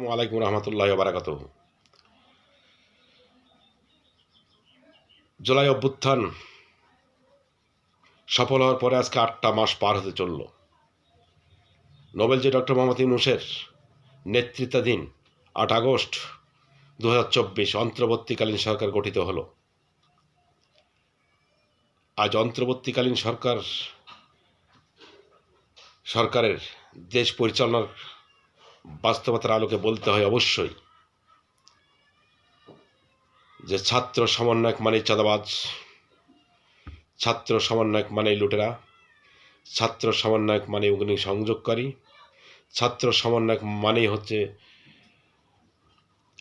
আসসালামু আলাইকুম রহমতুল্লাহ বারাকাত জুলাই অভ্যুত্থান সফল হওয়ার পরে আজকে আটটা মাস পার হতে চলল। নোবেল ডক্টর মোহাম্মদ ইউনুসের নেতৃত্বাধীন আট আগস্ট দু হাজার চব্বিশ অন্তর্বর্তীকালীন সরকার গঠিত হল। আজ অন্তর্বর্তীকালীন সরকার সরকারের দেশ পরিচালনার বাস্তবতার আলোকে বলতে হয় অবশ্যই যে ছাত্র সমন্বয়ক মানেই চাঁদাবাজ, ছাত্র সমন্বয়ক মানেই লুটেরা, ছাত্র সমন্বয়ক মানে অগ্নি সংযোগকারী ছাত্র সমন্বয়ক মানেই হচ্ছে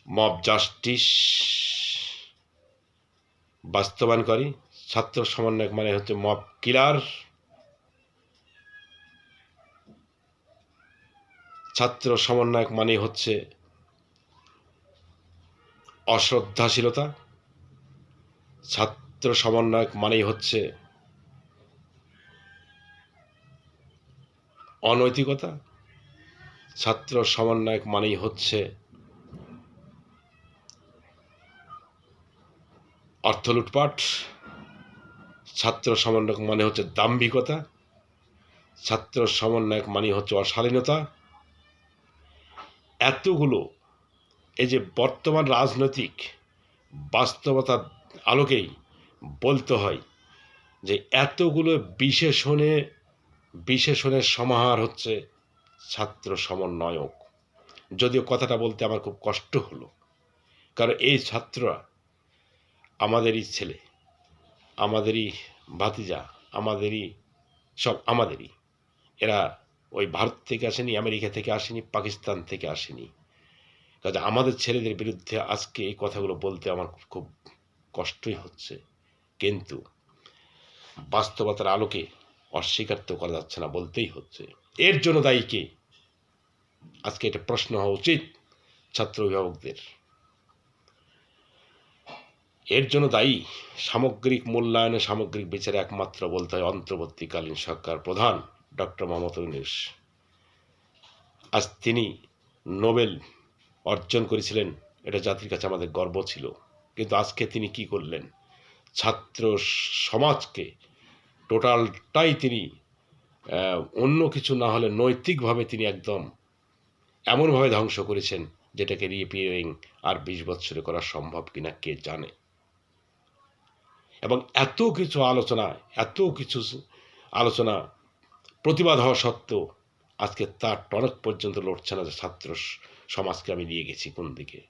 মব জাস্টিস বাস্তবায়নকারী, ছাত্র সমন্বয়ক মানে হচ্ছে মব কিলার ছাত্র সমন্বয়ক মানে হচ্ছে অশ্রদ্ধাশীলতা। ছাত্র সমন্বয়ক মানেই হচ্ছে অনৈতিকতা। ছাত্র সমন্বয়ক মানেই হচ্ছে অর্থ লুটপাট। ছাত্র সমন্বয়ক মানে হচ্ছে দাম্ভিকতা। ছাত্র সমন্বয়ক মানে হচ্ছে অশালীনতা। এতগুলো এই যে বর্তমান রাজনৈতিক বাস্তবতার আলোকেই বলতে হয় যে এতগুলো বিশেষণে বিশেষণের সমাহার হচ্ছে ছাত্র সমন্বয়ক। যদিও কথাটা বলতে আমার খুব কষ্ট হলো। কারণ এই ছাত্ররা আমাদেরই ছেলে, আমাদেরই ভাতিজা, আমাদেরই সব আমাদেরই। এরা ওই ভারত থেকে আসেনি, আমেরিকা থেকে আসেনি, পাকিস্তান থেকে আসেনি। কাজে আমাদের ছেলেদের বিরুদ্ধে আজকে এই কথাগুলো বলতে আমার খুব কষ্টই হচ্ছে। কিন্তু বাস্তবতার আলোকে অস্বীকার তো করা যাচ্ছে না, বলতেই হচ্ছে। এর জন্য দায়ী কে? আজকে এটা প্রশ্ন হওয়া উচিত ছাত্র অভিভাবকদের। এর জন্য দায়ী সামগ্রিক মূল্যায়নে সামগ্রিক বিচারে একমাত্র বলতে হয় অন্তর্বর্তীকালীন সরকার প্রধান। ডক্টর মোহাম্মদ ইউনুস। আজ তিনি নোবেল অর্জন করেছিলেন, এটা জাতির কাছে আমাদের গর্ব ছিল। কিন্তু আজকে তিনি কি করলেন? ছাত্র সমাজকে টোটালটাই তিনি অন্য কিছু না হলে নৈতিকভাবে তিনি একদম এমনভাবে ধ্বংস করেছেন যেটাকে রিপেয়ারিং আর বিশ বছরে করা সম্ভব কিনা কে জানে? এবং এত কিছু আলোচনা, এত কিছু আলোচনা প্রতিবাদ হওয়া সত্ত্বেও আজকে তার টনক পর্যন্ত লড়ছে না যে ছাত্র সমাজকে আমি নিয়ে গেছি কোন দিকে।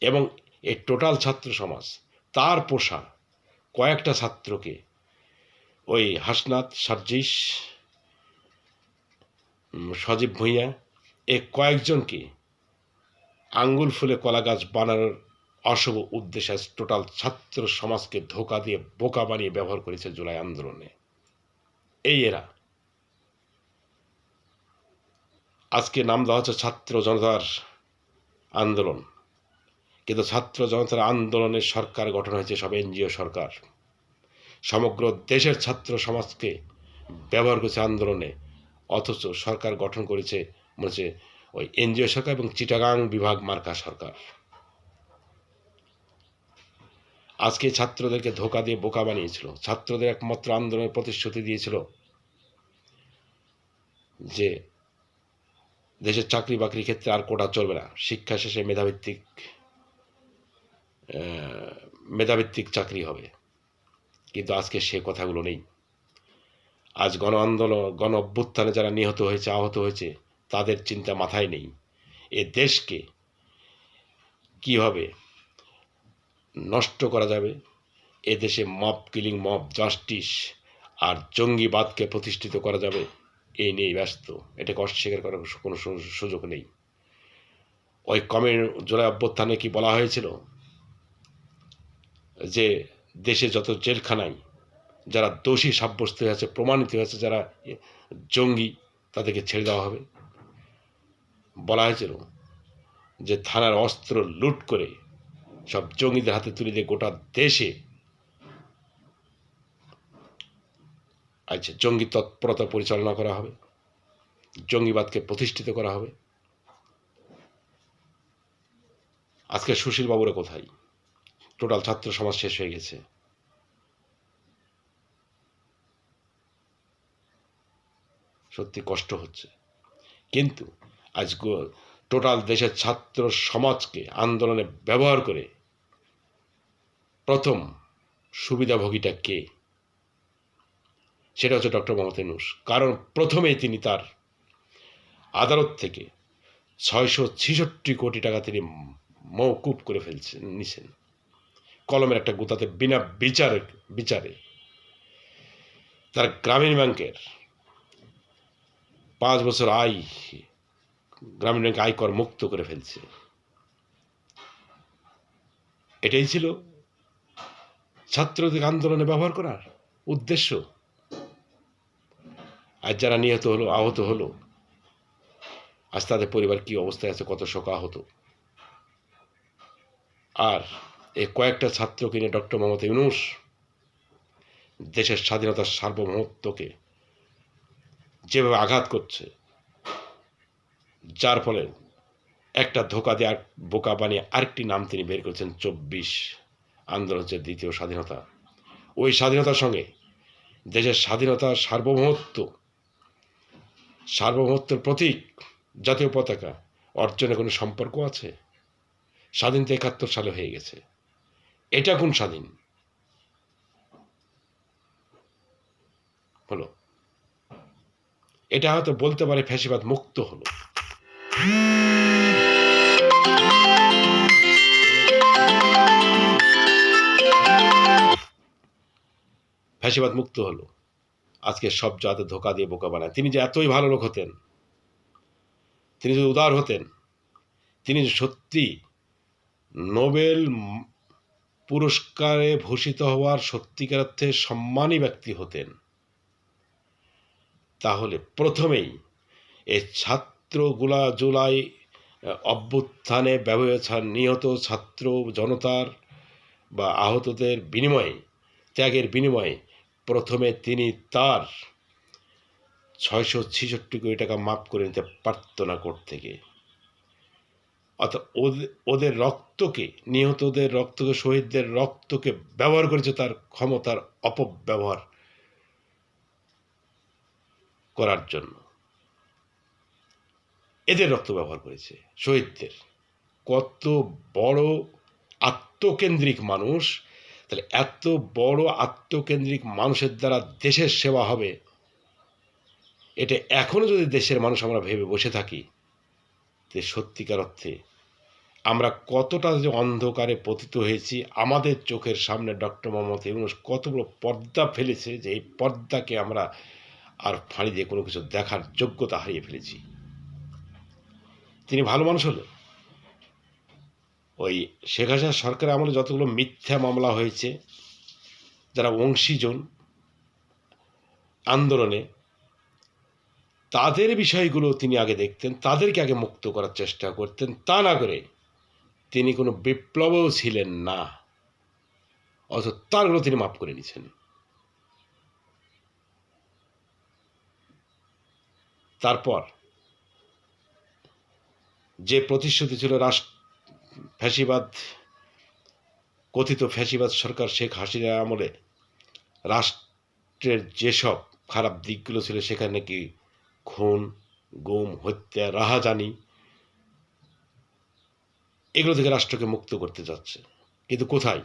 এবং এই টোটাল ছাত্র সমাজ, তার পোষা কয়েকটা ছাত্রকে ওই হাসনাত, সার্জিস সজীব ভূঁইয়া, এ কয়েকজনকে আঙ্গুল ফুলে কলা গাছ বানানোর অশুভ উদ্দেশ্যে টোটাল ছাত্র সমাজকে ধোকা দিয়ে বোকা বানিয়ে ব্যবহার করেছে জুলাই আন্দোলনে। এই এরা আজকে নাম দেওয়া হচ্ছে ছাত্র জনতার আন্দোলন। কিন্তু ছাত্র জনতার আন্দোলনের সরকার গঠন হয়েছে সব এনজিও সরকার। সমগ্র দেশের ছাত্র সমাজকে ব্যবহার করেছে আন্দোলনে, অথচ সরকার গঠন করেছে মনে হচ্ছে ওই এনজিও সরকার এবং চিটাগাং বিভাগ মার্কা সরকার। আজকে ছাত্রদেরকে ধোকা দিয়ে বোকা বানিয়েছিল, ছাত্রদের একমাত্র আন্দোলনের প্রতিশ্রুতি দিয়েছিল যে দেশের চাকরি বাকরির ক্ষেত্রে আর কোটা চলবে না। শিক্ষা শেষে মেধাভিত্তিক মেধাভিত্তিক চাকরি হবে। কিন্তু আজকে সে কথাগুলো নেই। আজ গণ আন্দোলন গণ অভ্যুত্থানে যারা নিহত হয়েছে, আহত হয়েছে, তাদের চিন্তা মাথায় নেই। এ দেশকে কীভাবে নষ্ট করা যাবে? এ দেশে মব কিলিং, মব জাস্টিস আর জঙ্গিবাদকে প্রতিষ্ঠিত করা যাবে? এই নিয়েই ব্যস্ত। এটাকে অস্বীকার করার কোনো সুযোগ নেই। ওই কমের জোড়া অভ্যুত্থানে কি বলা হয়েছিল? যে দেশে যত জেলখানায় যারা দোষী সাব্যস্ত হয়েছে প্রমাণিত হয়েছে যারা জঙ্গি, তাদেরকে ছেড়ে দেওয়া হবে। বলা হয়েছিল যে থানার অস্ত্র লুট করে সব জঙ্গিদের হাতে তুলে দিয়ে গোটা দেশে আচ্ছা জঙ্গি তৎপরতা পরিচালনা করা হবে, জঙ্গিবাদকে প্রতিষ্ঠিত করা হবে। আজকে সুশীল বাবুরা কোথায়? টোটাল ছাত্র সমাজ শেষ হয়ে গেছে। সত্যি কষ্ট হচ্ছে। কিন্তু আজ টোটাল দেশের ছাত্র সমাজকে আন্দোলনে ব্যবহার করে প্রথম সুবিধাভোগীটা কে? সেটা হচ্ছে ডক্টর মোহাম্মদ ইউনুস। কারণ প্রথমেই তিনি তার আদালত থেকে ছয়শো ছেষট্টি কোটি টাকা তিনি মৌকুব করে ফেলছেন নিছেন। কলমের একটা গুতাতে বিনা বিচার, বিচারে তার গ্রামীণ ব্যাংকের পাঁচ বছর আয়, গ্রামীণ ব্যাংক আয়কর মুক্ত করে ফেলছে। এটাই ছিল ছাত্রদের আন্দোলনে ব্যবহার করার উদ্দেশ্য। আজ যারা নিহত হলো, আহত হলো, আজ তাদের পরিবার কি অবস্থায় আছে, কত শোক আহত আর এই কয়েকটা ছাত্রকে নিয়ে ডক্টর মোহাম্মদ ইউনুস দেশের স্বাধীনতার সার্বভৌমত্বকে যেভাবে আঘাত করছে, যার ফলে একটা ধোকা দিয়ে আর বোকা বানিয়ে আরেকটি নাম তিনি বের করেছেন, চব্বিশ আন্দোলন হচ্ছে দ্বিতীয় স্বাধীনতা। ওই স্বাধীনতার সঙ্গে দেশের স্বাধীনতা সার্বভৌমত্ব সার্বভৌমত্বের প্রতীক জাতীয় পতাকা। অর্জনে কোনো সম্পর্ক আছে? স্বাধীনতা একাত্তর সালে হয়ে গেছে। এটা কোন স্বাধীন? হলো। এটা হয়তো বলতে পারে ফ্যাসিবাদ মুক্ত হলো। ফ্যাসিবাদ মুক্ত হলো। আজকে সব জাতে ধোকা দিয়ে বোকা বানায়। তিনি যে এতই ভালো লোক হতেন, তিনি যদি উদার হতেন, তিনি সত্যি নোবেল পুরস্কারে ভূষিত হওয়ার সত্যিকার অর্থে সম্মানী ব্যক্তি হতেন, তাহলে প্রথমেই এই ছাত্রগুলা জুলাই অভ্যুত্থানে ব্যবহৃত নিহত ছাত্র জনতার বা আহতদের বিনিময়ে, ত্যাগের বিনিময়ে প্রথমে তিনি তার ছয়শো ছেষট্টি কোটি টাকা মাফ করে নিতে পারত না কোর্ট থেকে অর্থাৎ ওদের ওদের রক্তকে, নিহতদের রক্তকে, শহীদদের রক্তকে ব্যবহার করেছে তার ক্ষমতার অপব্যবহার করার জন্য। এদের রক্ত ব্যবহার করেছে, শহীদদের। কত বড় আত্মকেন্দ্রিক মানুষ তাহলে এত বড় আত্মকেন্দ্রিক মানুষের দ্বারা দেশের সেবা হবে, এটা এখনও যদি দেশের মানুষ আমরা ভেবে বসে থাকি যে সত্যিকার অর্থে আমরা কতটা যে অন্ধকারে পতিত হয়েছি, আমাদের চোখের সামনে ডক্টর মোহাম্মদ ইউনুস কত বড় পর্দা ফেলেছে যে এই পর্দাকে আমরা আর ফাঁড়ি দিয়ে কোনো কিছু দেখার যোগ্যতা হারিয়ে ফেলেছি। তিনি ভালো মানুষ হলো ওই শেখ হাসিনা সরকারের আমলে যতগুলো মিথ্যা মামলা হয়েছে, যারা অংশীজন আন্দোলনে, তাদের বিষয়গুলো তিনি আগে দেখতেন, তাদেরকে আগে মুক্ত করার চেষ্টা করতেন। তা না করে তিনি কোনো বিপ্লবও ছিলেন না, অথচ তারগুলো তিনি মাফ করে নিছেন তারপর যে প্রতিশ্রুতি ছিল রাষ্ট্র ফ্যাসিবাদ, কথিত ফ্যাসিবাদ সরকার শেখ হাসিনার আমলে রাষ্ট্রের যেসব খারাপ দিকগুলো ছিল সেখানে নাকি খুন, গুম, হত্যা, রাহাজানি এগুলো থেকে রাষ্ট্রকে মুক্ত করতে যাচ্ছে। কিন্তু কোথায়?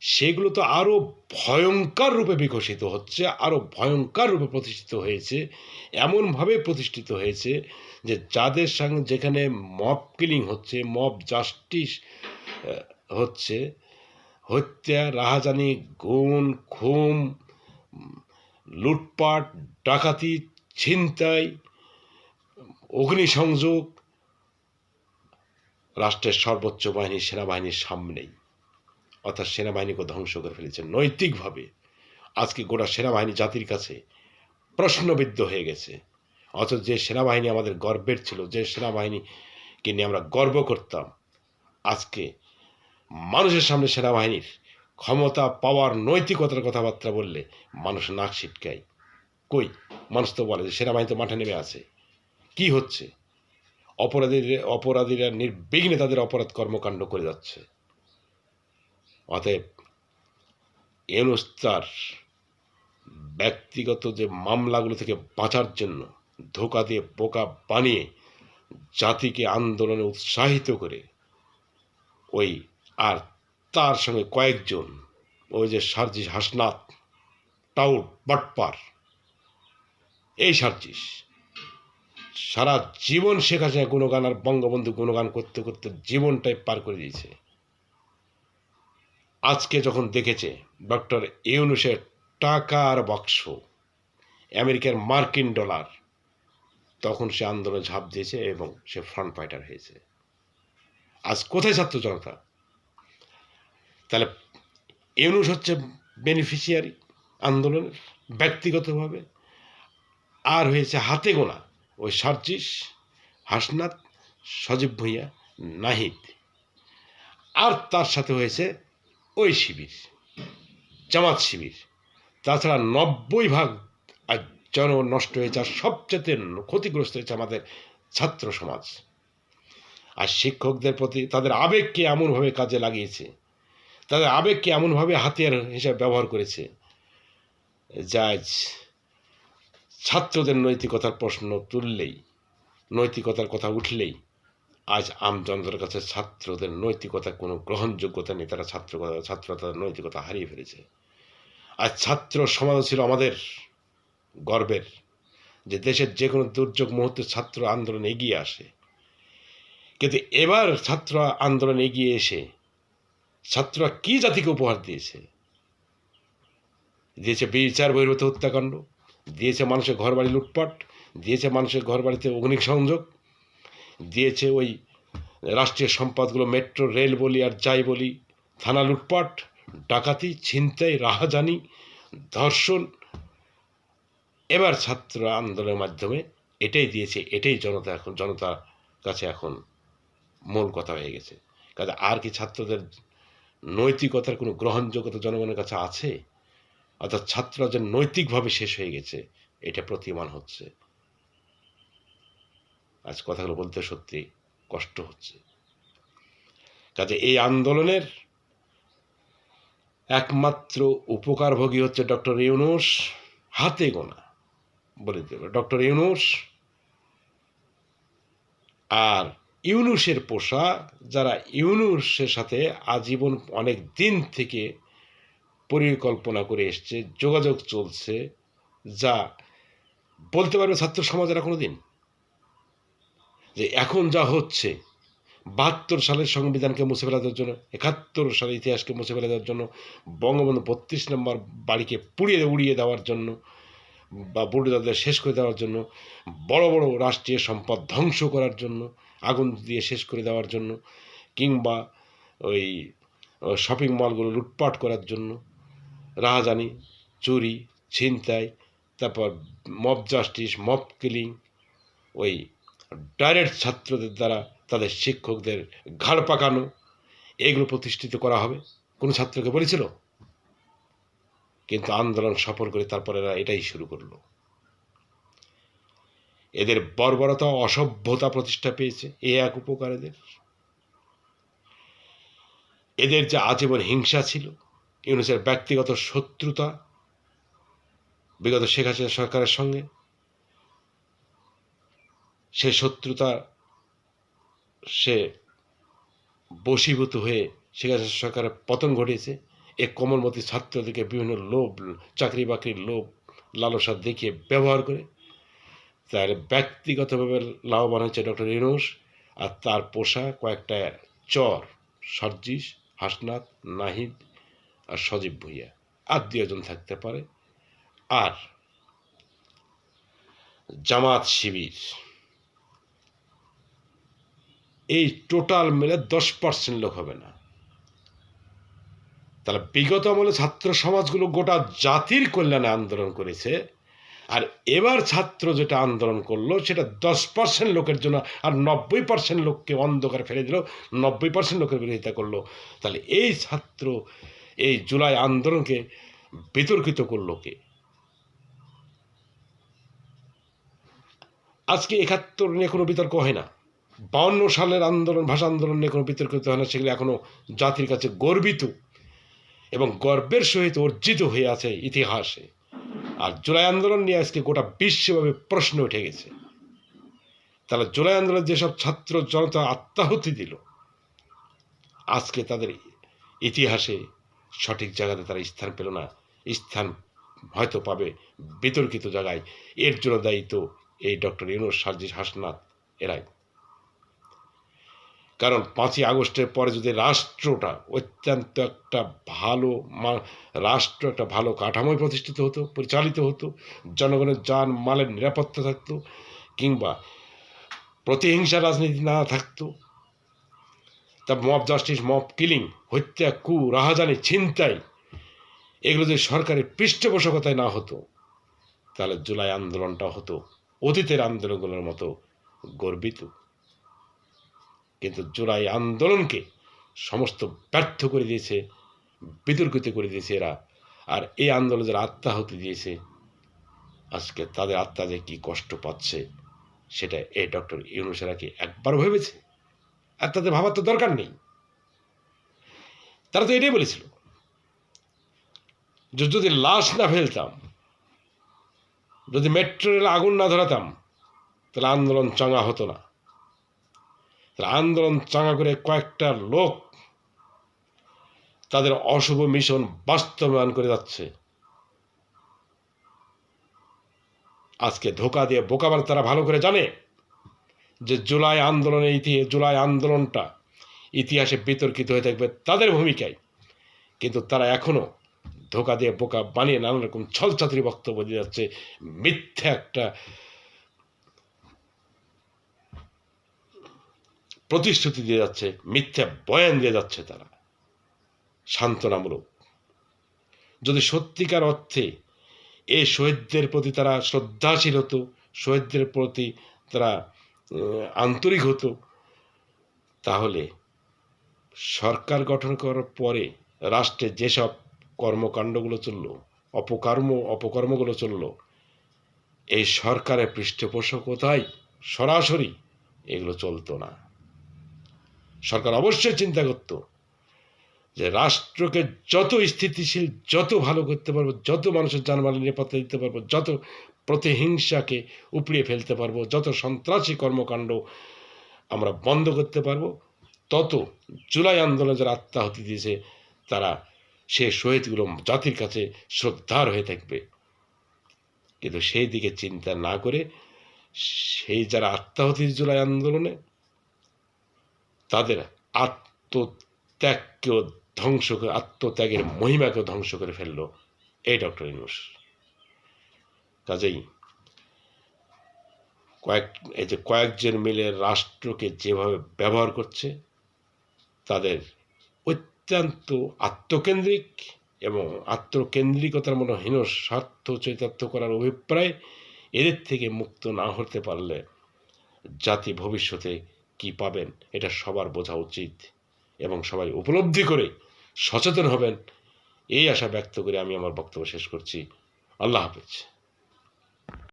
সেগুলো তো আরও ভয়ঙ্কর রূপে বিকশিত হচ্ছে আরও ভয়ঙ্কর রূপে প্রতিষ্ঠিত হয়েছে, এমনভাবে প্রতিষ্ঠিত হয়েছে যে যাদের সঙ্গে যেখানে মব কিলিং হচ্ছে মব জাস্টিস হচ্ছে, হত্যা, রাহাজানি গুণ খুম, লুটপাট, ডাকাতি, ছিনতাই, অগ্নিসংযোগ, রাষ্ট্রের সর্বোচ্চ বাহিনী সেনাবাহিনীর সামনেই। অর্থাৎ সেনাবাহিনীকে ধ্বংস করে ফেলেছে। নৈতিকভাবে আজকে গোটা সেনাবাহিনী জাতির কাছে প্রশ্নবিদ্ধ হয়ে গেছে। অথচ যে সেনাবাহিনী আমাদের গর্বের ছিল, যে সেনাবাহিনীকে নিয়ে আমরা গর্ব করতাম, আজকে মানুষের সামনে সেনাবাহিনীর ক্ষমতা পাওয়ার নৈতিকতার কথাবার্তা বললে মানুষ নাক ছিটকায়। কই? মানুষ তো বলে যে সেনাবাহিনী তো মাঠে নেমে আছে। কি হচ্ছে? অপরাধীর, অপরাধীরা নির্বিঘ্নে তাদের অপরাধ কর্মকাণ্ড করে যাচ্ছে। অতএব ইউনুস তার ব্যক্তিগত যে মামলাগুলো থেকে বাঁচার জন্য ধোকা দিয়ে বোকা বানিয়ে জাতিকে আন্দোলনে উৎসাহিত করে ওই আর তার সঙ্গে কয়েকজন ওই যে সার্জিস হাসনাত টাউট বাটপার, এই সার্জিস, সারা জীবন শেখ হাসিনা গুণগান আর বঙ্গবন্ধু গুণগান করতে করতে জীবনটাই পার করে দিয়েছে। আজকে যখন দেখেছে ডক্টর ইউনুসের টাকার বাক্স, আমেরিকার মার্কিন ডলার, তখন সে আন্দোলনে ঝাঁপ দিয়েছে এবং সে ফ্রন্ট ফাইটার হয়েছে। আজ কোথায় ছাত্র জনতা? তাহলে ইউনুস হচ্ছে বেনিফিশিয়ারি আন্দোলনের ব্যক্তিগতভাবে, আর হয়েছে হাতে গোনা ওই সার্জিস, হাসনাত, সজীব ভূঁইয়া, নাহিদ। আর তার সাথে হয়েছে শিবির, জামাত শিবির। তাছাড়া নব্বই ভাগ আর জন নষ্ট হয়েছে আর সবচেয়ে ক্ষতিগ্রস্ত হয়েছে আমাদের ছাত্র সমাজ। আর শিক্ষকদের প্রতি তাদের আবেগকে এমনভাবে কাজে লাগিয়েছে, তাদের আবেগকে এমনভাবে হাতিয়ার হিসাবে ব্যবহার করেছে, যা ছাত্রদের নৈতিকতার প্রশ্ন তুললেই, নৈতিকতার কথা উঠলেই আজ আমজনতার কাছে ছাত্রদের নৈতিকতা কোনো গ্রহণযোগ্যতা নেই, তারা ছাত্র ছাত্র তাদের নৈতিকতা হারিয়ে ফেলেছে। আর ছাত্র সমাজ ছিল আমাদের গর্বের, যে দেশের যে কোনো দুর্যোগ মুহূর্তে ছাত্র আন্দোলন এগিয়ে আসে। কিন্তু এবার ছাত্র আন্দোলন এগিয়ে এসে ছাত্ররা কি জাতিকে উপহার দিয়েছে? দিয়েছে বিচার, বহির্ভূত হত্যাকাণ্ড, দিয়েছে মানুষের ঘর বাড়ি লুটপাট, দিয়েছে মানুষের ঘর বাড়িতে অগ্নিসংযোগ দিয়েছে ওই রাষ্ট্রীয় সম্পদগুলো, মেট্রো, রেল বলি আর যাই বলি, থানা লুটপাট, ডাকাতি, ছিনতাই, রাহাজানি, ধর্ষণ। এবার ছাত্র আন্দোলনের মাধ্যমে এটাই দিয়েছে, এটাই জনতা এখন, জনতার কাছে এখন মূল কথা হয়ে গেছে। কাজে আর কি ছাত্রদের নৈতিকতার কোনো গ্রহণযোগ্যতা জনগণের কাছে আছে? অর্থাৎ ছাত্ররা যে নৈতিকভাবে শেষ হয়ে গেছে, এটা প্রতীয়মান হচ্ছে। আজ কথাগুলো বলতে সত্যি কষ্ট হচ্ছে। কাজে এই আন্দোলনের একমাত্র উপকারভোগী হচ্ছে ডক্টর ইউনুস, হাতে গোনা, বলে দেবে ডক্টর ইউনুস আর ইউনুসের পোষা, যারা ইউনুসের সাথে আজীবন অনেক দিন থেকে পরিকল্পনা করে এসছে, যোগাযোগ চলছে, যা বলতে পারবে ছাত্র সমাজের কোনো দিন। যে এখন যা হচ্ছে, বাহাত্তর সালের সংবিধানকে মুছে ফেলা দেওয়ার জন্য, একাত্তর সালের ইতিহাসকে মুছে ফেলা দেওয়ার জন্য, বঙ্গবন্ধু বত্রিশ নম্বর বাড়িকে পুড়িয়ে উড়িয়ে দেওয়ার জন্য বা বুড়োদাদের শেষ করে দেওয়ার জন্য, বড় বড় রাষ্ট্রীয় সম্পদ ধ্বংস করার জন্য, আগুন দিয়ে শেষ করে দেওয়ার জন্য, কিংবা ওই শপিং মলগুলো লুটপাট করার জন্য, রাহাজানি, চুরি, ছিনতাই, তারপর মব জাস্টিস মব কিলিং ওই ডাইরেক্ট ছাত্রদের দ্বারা তাদের শিক্ষকদের ঘাড় পাকানো, এগুলো প্রতিষ্ঠিত করা হবে। কোনো ছাত্রকে বলেছিল? কিন্তু আন্দোলন সফল করে তারপরে এরা এটাই শুরু করল। এদের বর্বরতা অসভ্যতা প্রতিষ্ঠা পেয়েছে, এ এক উপকার এদের। এদের যে আজীবন হিংসা ছিল, ইউনুসের ব্যক্তিগত শত্রুতা, বিগত শেখ হাসিনা সরকারের সঙ্গে সে শত্রুতা, সে বশীভূত হয়ে শেখ সরকারের পতন ঘটিয়েছে। এ কোমলমতি ছাত্রদেরকে বিভিন্ন লোভ চাকরি বাকরির লোভ, লালসা দেখিয়ে ব্যবহার করে। তার ব্যক্তিগতভাবে লাভবান হচ্ছে ডক্টর ইউনুস আর তার পোষা কয়েকটা চর, সর্জিস, হাসনাত, নাহিদ আর সজীব ভুইয়া। আর দুজন থাকতে পারে। আর জামাত শিবির। এই টোটাল মিলে দশ পার্সেন্ট লোক হবে না। তাহলে বিগত আমলে ছাত্র সমাজগুলো গোটা জাতির কল্যাণে আন্দোলন করেছে, আর এবার ছাত্র যেটা আন্দোলন করল, সেটা দশ পার্সেন্ট লোকের জন্য আর নব্বই পার্সেন্ট লোককে অন্ধকার ফেলে দিল, নব্বই পার্সেন্ট লোকের বিরোধিতা করল। তাহলে এই ছাত্র এই জুলাই আন্দোলনকে বিতর্কিত করল কে? আজকে একাত্তর নিয়ে কোনো বিতর্ক হয় না। বাউন্ন সালের আন্দোলন, ভাষা আন্দোলন নিয়ে কোনো বিতর্কিত হয় না, সেগুলো এখনও জাতির কাছে গর্বিত এবং গর্বের সহিত অর্জিত হয়ে আছে ইতিহাসে। আর জুলাই আন্দোলন নিয়ে আজকে গোটা বিশ্বভাবে প্রশ্ন উঠে গেছে। তাহলে জুলাই আন্দোলন যেসব ছাত্র জনতা আত্মাহুতি দিল, আজকে তাদের ইতিহাসে সঠিক জায়গাতে তারা স্থান পেল না, স্থান হয়তো পাবে বিতর্কিত জায়গায়। এর জন্য দায়িত্ব এই ডক্টর ইউনুস সার্জিস হাসনাথ এরাই। কারণ পাঁচই আগস্টের পরে যদি রাষ্ট্রটা অত্যন্ত একটা ভালো রাষ্ট্র একটা ভালো কাঠামোয় প্রতিষ্ঠিত হতো, পরিচালিত হতো, জনগণের যান মালের নিরাপত্তা থাকতো, কিংবা প্রতিহিংসা রাজনীতি না থাকতো, তা মব জাস্টিস মব কিলিং হত্যা কু রাহাজানি ছিনতাই, এগুলো যদি সরকারের পৃষ্ঠপোষকতায় না হতো, তাহলে জুলাই আন্দোলনটা হতো, অতীতের আন্দোলনগুলোর মতো গর্বিত। কিন্তু জুলাই আন্দোলনকে সমস্ত ব্যর্থ করে দিয়েছে, বিতর্কিত করে দিয়েছে এরা। আর এই আন্দোলন যারা আত্মাহুতি দিয়েছে, আজকে তাদের আত্মা যে কী কষ্ট পাচ্ছে, সেটা এই ডক্টর ইউনুসেরা কি একবার ভেবেছে? আর তাদের ভাবার তো দরকার নেই। তারা তো এটাই বলেছিল, যে যদি লাশ না ফেলতাম, যদি মেট্রো রেলে আগুন না ধরাতাম, তাহলে আন্দোলন চাঙা হতো না। আন্দোলন চাঙা করে কয়েকটা লোক তাদের অশুভ মিশন বাস্তবায়ন করে যাচ্ছে। আজকে ধোকা দিয়ে বোকাবার তারা ভালো করে জানে যে জুলাই আন্দোলনের ইতিহাস জুলাই আন্দোলনটা ইতিহাসে বিতর্কিত হয়ে থাকবে তাদের ভূমিকায়। কিন্তু তারা এখনও ধোকা দিয়ে বোকা বানিয়ে নানা রকম ছলচাতুরি বক্তব্য দিয়ে যাচ্ছে। মিথ্যা একটা প্রতিশ্রুতি দিয়ে যাচ্ছে, মিথ্যা বয়ান দিয়ে যাচ্ছে তারা। সান্ত্বনামূলক। যদি সত্যিকার অর্থে এই শহীদদের প্রতি তারা শ্রদ্ধাশীল হতো, শহীদদের প্রতি তারা আন্তরিক হতো, তাহলে সরকার গঠন করার পরে রাষ্ট্রে যেসব কর্মকাণ্ডগুলো চলল, অপকর্ম, অপকর্মগুলো চলল, এই সরকারের পৃষ্ঠপোষকতায় সরাসরি এগুলো চলতো না। সরকার অবশ্যই চিন্তা করতো যে রাষ্ট্রকে যত স্থিতিশীল, যত ভালো করতে পারব, যত মানুষের জানমালের নিরাপত্তা দিতে পারব, যত প্রতিহিংসাকে উপড়িয়ে ফেলতে পারব, যত সন্ত্রাসী কর্মকাণ্ড আমরা বন্ধ করতে পারব, তত জুলাই আন্দোলনে যারা আত্মাহতি দিয়েছে, তারা সে শহীদগুলো জাতির কাছে শ্রদ্ধার হয়ে থাকবে। কিন্তু সেই দিকে চিন্তা না করে, সেই যারা আত্মাহুতি জুলাই আন্দোলনে তাদের আত্মত্যাগকেও ধ্বংস করে, আত্মত্যাগের মহিমাকেও ধ্বংস করে ফেলল এই ডক্টর ইনুস কাজেই কয়েক, এই যে কয়েকজন মিলে রাষ্ট্রকে যেভাবে ব্যবহার করছে, তাদের অত্যন্ত আত্মকেন্দ্রিক এবং আত্মকেন্দ্রিকতার মতো হীন স্বার্থ চৈতার্থ করার অভিপ্রায় এদের থেকে মুক্ত না হতে পারলে জাতি ভবিষ্যতে কি পাবেন এটা সবার বোঝা উচিত এবং সবাই উপলব্ধি করে সচেতন হবেন। এই আশা ব্যক্ত করে আমি আমার বক্তব্য শেষ করছি। আল্লাহ হাফেজ।